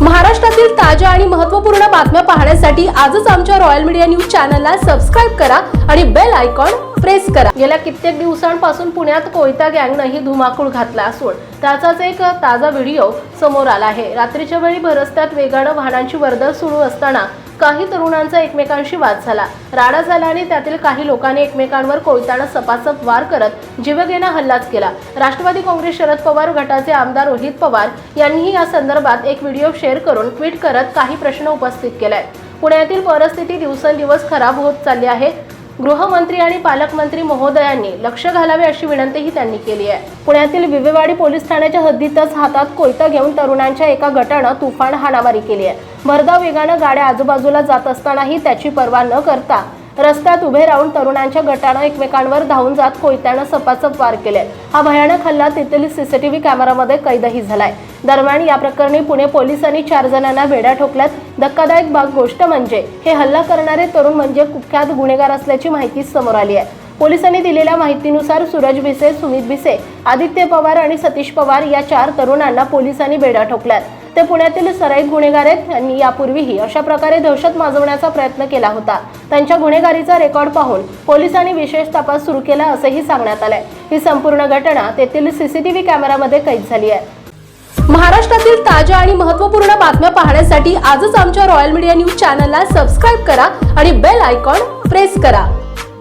महाराष्ट्रातील ताज्या आणि महत्त्वपूर्ण बातम्या पाहण्यासाठी आजच आमच्या रॉयल मीडिया न्यूज चॅनलला सबस्क्राईब करा आणि बेल आयकॉन प्रेस करा. गेल्या कित्येक दिवसांपासून पुण्यात कोयता गँगनं ही धुमाकूळ घातला असून त्याचाच एक ताजा व्हिडिओ समोर आला आहे. रात्रीच्या वेळी भरस्त्यात वेगानं वाहनांची वर्दळ सुरू असताना काही तरुणांचा एकमेकांशी वाद झाला. राडा झाला आणि त्यातील काही लोकांनी एकमेकांवर कोयतानं सपासप वार करत जीवघेणा हल्लाच केला. राष्ट्रवादी काँग्रेस शरद पवार गटाचे आमदार रोहित पवार यांनीही या संदर्भात एक व्हिडिओ शेअर करून ट्विट करत काही प्रश्न उपस्थित केलाय. पुण्यातील परिस्थिती दिवसेंदिवस खराब होत चालली आहे. गृहमंत्री आणि पालकमंत्री महोदयांनी लक्ष घालावे अशी विनंतीही त्यांनी केली आहे. पुण्यातील विवेवाडी पोलीस ठाण्याच्या हद्दीतच हातात कोयता घेऊन तरुणांच्या एका गटानं तुफान हाणामारी केली आहे. भरधाव वेगानं गाड्या आजूबाजूला जात असतानाही त्याची पर्वा न करता रस्त्यात उभे राहून तरुणांच्या गटानं एकमेकांवर धावून जात कोयत्यानं सपासप वार केले. हा भयानक हल्ला तेथील सीसीटीव्ही कॅमेरामध्ये कैदही झालाय. दरम्यान या प्रकरणी पुणे पोलिसांनी चार जणांना वेड्या ठोकल्यात. धक्कादायक बाग गोष्ट म्हणजे हे हल्ला करणारे तरुण म्हणजे कुख्यात गुन्हेगार असल्याची माहिती समोर आली आहे. पोलिसांनी दिलेल्या माहितीनुसार सूरज भिसे सुमित भिसे आदित्य पवार आणि सतीश पवार या चार तरुणांना पोलिसांनी बेड्या ठोकल्यात. ते पुण्यातील सराईत गुन्हेगार आहेत यांनी यापूर्वीही अशा प्रकारे दहशत माजवण्याचा प्रयत्न केला होता. त्यांच्या गुन्हेगारीचा रेकॉर्ड पाहून पोलिसांनी विशेष तपास सुरू केला असंही सांगण्यात आलंय. ही संपूर्ण घटना तेथील सीसीटीव्ही कॅमेरामध्ये कैद झाली आहे. महाराष्ट्रातील ताज्या आणि महत्त्वपूर्ण बातम्या पाहण्यासाठी आजच आमच्या रॉयल मीडिया न्यूज चॅनलला सबस्क्राईब करा आणि बेल आयकॉन प्रेस करा.